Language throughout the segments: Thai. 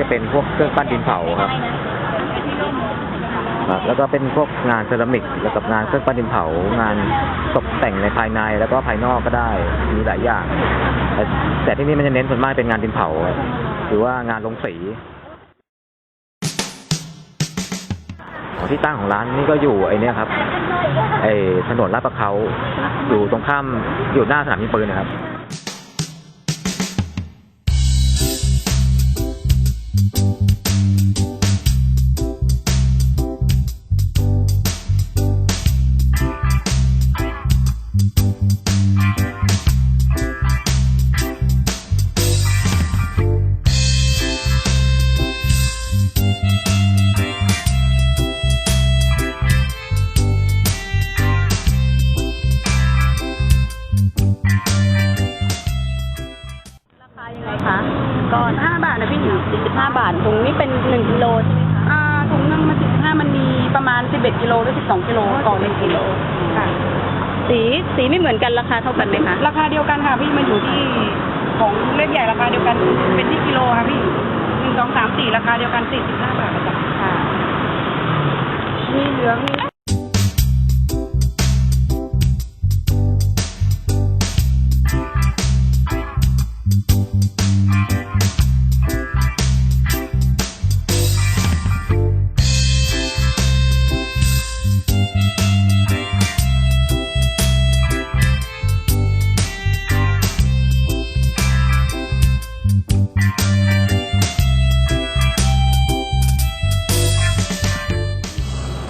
จะเป็นพวกเครื่องปั้นดินเผาครับครับ แล้วก็เป็นพวกงานเซรามิกแล้วกับงานเครื่องปั้นดินเผา งานตกแต่งในภายในแล้วก็ภายนอกก็ได้ มีหลายอย่างแต่แต่ที่นี่มันจะเน้นส่วนมากเป็นงานดินเผาหรือว่างานลงสีอ๋อที่ตั้งของร้านนี่ก็อยู่ไอ้เนี่ยครับไอ้ถนนลาดประเขาอยู่ตรงข้ามอยู่หน้าสนามยิงปืนนะครับ ราาทถุงนี่เป็น1กิโลใช่ไหมคะอ่าถุงนึงมันสิบห้ามันมีประมาณสิบเอ็ดกิโลหรือสิบสองกิโลต่อหนึ่งกิโลค่ะ สีสีไม่เหมือนกันราคาเท่ากันไหมคะราคาเดียวกันค่ะพี่มันอยู่ที่ของเล็กใหญ่ราคาเดียวกันเป็นที่กิโลค่ะพี่หนึ่งสองสามสี่ราคาเดียวกันสี่สิบห้าบาทค่ะค่ะมีเหลืองมี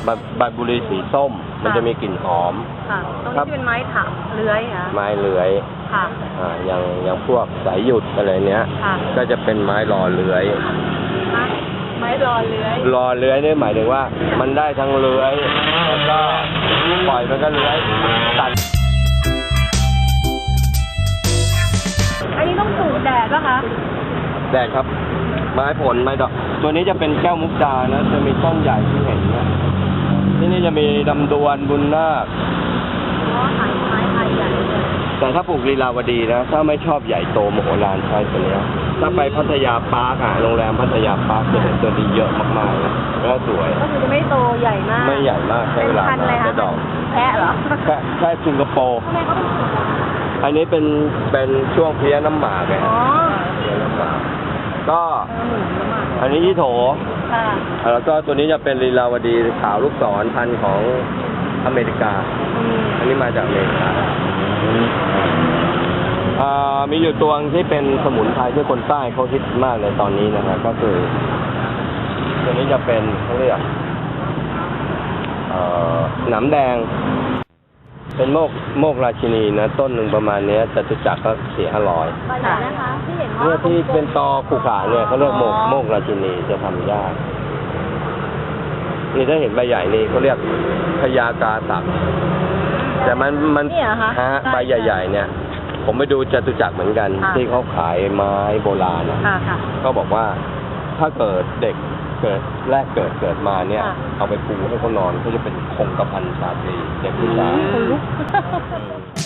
ใบใบบุหรีสีส้ม มันจะมีกลิ่นหอม ค่ะ ตรงครันี้บเป็นไม้ถามเลื้อยค่ะไม้เลื้อยค่ะอ่าอย่างอย่างพวกสายหยุดอะไรเนี้ย ค่ะก็จะเป็นไม้รอเลื้อย ไม้รอเลื้อย รอเลื้อยนี่หมายถึงว่า มันได้ทั้งเลื้อยแล้วก็ปล่อยมันก็เลื้อยตัดอันนี้ต้องสูดแดดป่ะคะ แดดครับ ไม้ผลไม้ดอก ตัวนี้จะเป็นแก้วมุกดานะ จะมีต้นใหญ่ที่เห็นนะที่นี่ จะมีดำดวนบุญนาคอ๋อขายไม้ไทยใหญ่เลยแต่ถ้าปลูกลีลาวดีนะ ถ้าไม่ชอบใหญ่โตมโหฬารใช่ตัวเนี้ยถ้าไปพัทยาปาร์คอะโรงแรมพัทยาปาร์คจะเห็นตัวนี้เยอะมากๆนะแล้วสวย ก็คือจะไม่โตใหญ่มาก ไม่ใหญ่มากใช้เป็นเวลาพันธุ์อะไรนานคะจะดอกแพะเหรอแค่แค่สิงคโปร์ทำไมเขาถึงสูงอะอันนี้เป็นเป็นช่วงเพี้ยน้ำหมากไงอ๋อเพี้ยน้ำหมากก็ เออหมื่นละมาก อันนี้ยี่โถค่ะแล้วก็ตัวนี้จะเป็นลีลาวดีขาวลูกศรพันธุ์ของอเมริกา อืมอันนี้มาจากอเมริกาอ่ามีอยู่ตัวที่เป็นสมุนไพรที่คนใต้เขาฮิตมากเลยตอนนี้นะฮะก็คือ ตัวนี้จะเป็นเขาเรียกเอ่อหนำแดง เป็นโมกโมกราชินีนะต้นหนึ่งประมาณเนี้ยจตุจักรก็สี่ห้าร้อยใบไหนนะคะที่เห็นว่าเนี่ยที่เป็นตอขูขาเนี่ยเขาเรียกโมกโมกราชินีจะทำยากนี่ถ้าเห็นใบใหญ่นี่เขาเรียกพญากาตักแต่มันมันเนี่ยเหรอคะฮะใบใหญ่ ๆ เนี่ย ผมไปดูจตุจักรเหมือนกัน ค่ะ ที่เขาขายไม้โบราณนะค่ะค่ะก็บอกว่าถ้าเกิดเด็ก เกิดแรกเกิดเกิดมาเนี่ย ค่ะ เอาไปปูให้เขานอนเขาจะเป็นคงกระพันชาตรีเด็กผู้ชาย คนลุกอ